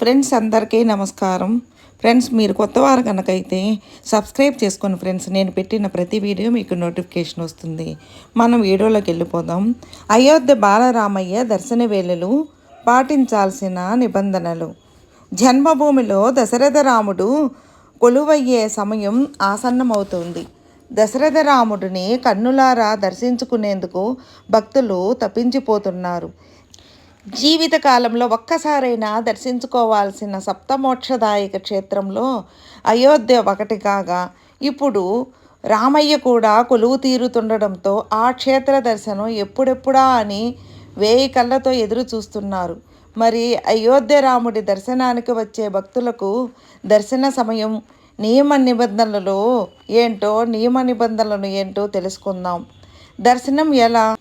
Friends అందరికీ నమస్కారం. Friends మీరు కొత్త వారు కనుకైతే సబ్స్క్రైబ్ చేసుకోండి ఫ్రెండ్స్ నేను పెట్టిన ప్రతి వీడియో మీకు నోటిఫికేషన్ వస్తుంది. మనం వీడియోలోకి వెళ్ళిపోదాం. అయోధ్య బాలరామయ్య దర్శన వేళలు పాటించాల్సిన నిబంధనలు. జన్మభూమిలో దశరథ రాముడు కొలువయ్యే సమయం ఆసన్నమవుతుంది. దశరథ రాముడిని కన్నులారా దర్శించుకునేందుకు భక్తులు తప్పించిపోతున్నారు. జీవితకాలంలో ఒక్కసారైనా దర్శించుకోవాల్సిన సప్తమోక్షదాయక క్షేత్రంలో అయోధ్య ఒకటి కాగా ఇప్పుడు రామయ్య కూడా కొలువు తీరుతుండడంతో ఆ క్షేత్ర దర్శనం ఎప్పుడెప్పుడా అని వేయి కళ్ళతో ఎదురు చూస్తున్నారు. మరి అయోధ్య రాముడి దర్శనానికి వచ్చే భక్తులకు దర్శన సమయం నియమ నిబంధనలు ఏంటో నియమ నిబంధనలు ఏంటో తెలుసుకుందాం. దర్శనం ఎలా?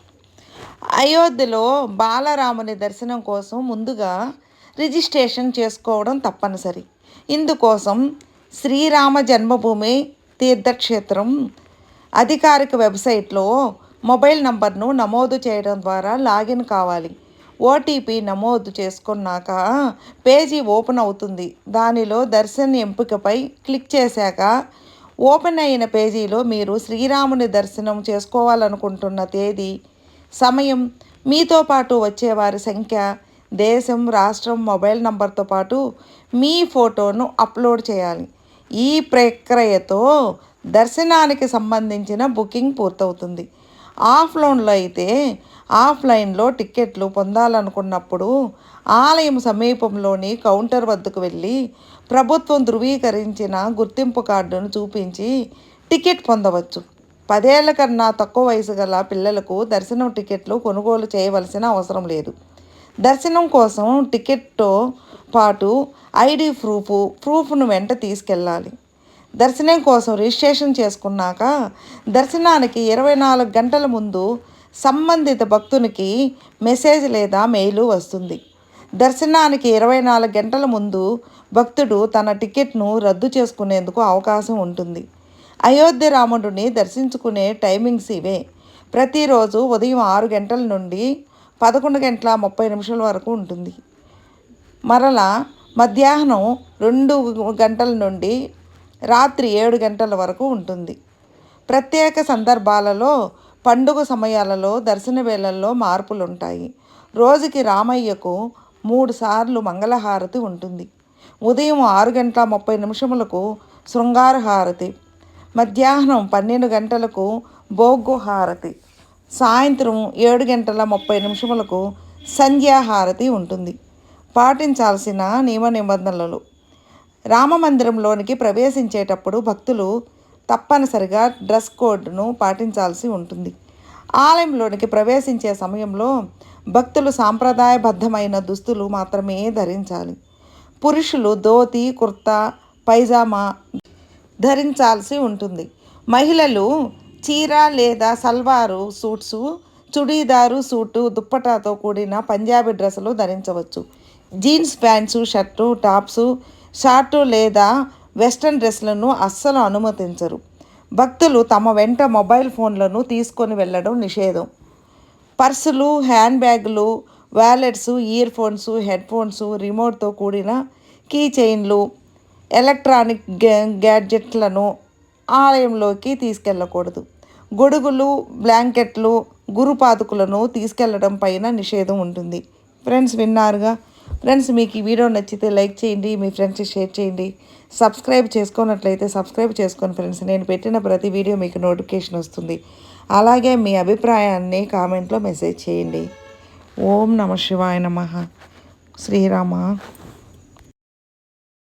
అయోధ్యలో బాలరాముని దర్శనం కోసం ముందుగా రిజిస్ట్రేషన్ చేసుకోవడం తప్పనిసరి. ఇందుకోసం శ్రీరామ జన్మభూమి తీర్థక్షేత్రం అధికారిక వెబ్సైట్లో మొబైల్ నంబర్ను నమోదు చేయడం ద్వారా లాగిన్ కావాలి. ఓటీపీ నమోదు చేసుకున్నాక పేజీ ఓపెన్ అవుతుంది. దానిలో దర్శన్ ఎంపికపై క్లిక్ చేశాక ఓపెన్ అయిన పేజీలో మీరు శ్రీరాముని దర్శనం చేసుకోవాలనుకుంటున్న తేదీ సమయం మీతో పాటు వచ్చేవారి సంఖ్య దేశం రాష్ట్రం మొబైల్ నంబర్తో పాటు మీ ఫోటోను అప్లోడ్ చేయాలి. ఈ ప్రక్రియతో దర్శనానికి సంబంధించిన బుకింగ్ పూర్తవుతుంది. ఆఫ్లైన్లో అయితే ఆఫ్లైన్లో టిక్కెట్లు పొందాలనుకున్నప్పుడు ఆలయం సమీపంలోని కౌంటర్ వద్దకు వెళ్ళి ప్రభుత్వం ధృవీకరించిన గుర్తింపు కార్డును చూపించి టికెట్ పొందవచ్చు. పదేళ్ళ కన్నా తక్కువ వయసు గల పిల్లలకు దర్శనం టికెట్లు కొనుగోలు చేయవలసిన అవసరం లేదు. దర్శనం కోసం టికెట్తో పాటు ఐడి ప్రూఫ్ ప్రూఫ్ను వెంట తీసుకెళ్ళాలి. దర్శనం కోసం రిజిస్ట్రేషన్ చేసుకున్నాక దర్శనానికి ఇరవై నాలుగు గంటల ముందు సంబంధిత భక్తునికి మెసేజ్ లేదా మెయిల్ వస్తుంది. దర్శనానికి ఇరవై నాలుగు గంటల ముందు భక్తుడు తన టికెట్ను రద్దు చేసుకునేందుకు అవకాశం ఉంటుంది. అయోధ్య రాముడిని దర్శించుకునే టైమింగ్స్ ఇవే. ప్రతిరోజు ఉదయం ఆరు గంటల నుండి పదకొండు గంటల ముప్పై నిమిషాల వరకు ఉంటుంది. మరలా మధ్యాహ్నం రెండు గంటల నుండి రాత్రి ఏడు గంటల వరకు ఉంటుంది. ప్రత్యేక సందర్భాలలో పండుగ సమయాలలో దర్శన వేళల్లో మార్పులు ఉంటాయి రోజుకి రామయ్యకు మూడు సార్లు మంగళహారతి ఉంటుంది. ఉదయం ఆరు గంటల ముప్పై నిమిషములకు శృంగార హారతి. మధ్యాహ్నం పన్నెండు గంటలకు బొగ్గు హారతి. సాయంత్రం ఏడు గంటల ముప్పై నిమిషములకు సంధ్యాహారతి ఉంటుంది. పాటించాల్సిన నియమ నిబంధనలు. రామమందిరంలోనికి ప్రవేశించేటప్పుడు భక్తులు తప్పనిసరిగా డ్రెస్ కోడ్ను పాటించాల్సి ఉంటుంది. ఆలయంలోనికి ప్రవేశించే సమయంలో భక్తులు సాంప్రదాయబద్ధమైన దుస్తులు మాత్రమే ధరించాలి. పురుషులు ధోతి కుర్తా పైజామా ధరించాల్సి ఉంటుంది. మహిళలు చీర లేదా సల్వారు సూట్సు చుడీదారు సూటు దుప్పటాతో కూడిన పంజాబీ డ్రెస్సులు ధరించవచ్చు. Jeans pants shirt tops short లేదా వెస్ట్రన్ డ్రెస్లను అస్సలు అనుమతించరు. భక్తులు తమ వెంట మొబైల్ ఫోన్లను తీసుకొని వెళ్ళడం నిషేధం. పర్సులు హ్యాండ్ బ్యాగులు wallets earphones headphones రిమోట్తో కూడిన కీ చైన్లు ఎలక్ట్రానిక్ గ్యాడ్జెట్లను ఆలయంలోకి తీసుకెళ్ళకూడదు. గొడుగులు బ్లాంకెట్లు గురుపాదుకులను తీసుకెళ్ళడం పైన నిషేధం ఉంటుంది. ఫ్రెండ్స్ విన్నారుగా? ఫ్రెండ్స్ మీకు ఈ వీడియో నచ్చితే లైక్ చేయండి మీ ఫ్రెండ్స్కి షేర్ చేయండి. సబ్స్క్రైబ్ చేసుకున్నట్లయితే సబ్స్క్రైబ్ చేసుకోండి ఫ్రెండ్స్ నేను పెట్టిన ప్రతి వీడియో మీకు నోటిఫికేషన్ వస్తుంది. అలాగే మీ అభిప్రాయాన్ని కామెంట్లో మెసేజ్ చేయండి. ఓం నమ శివాయ నమ. శ్రీరామ.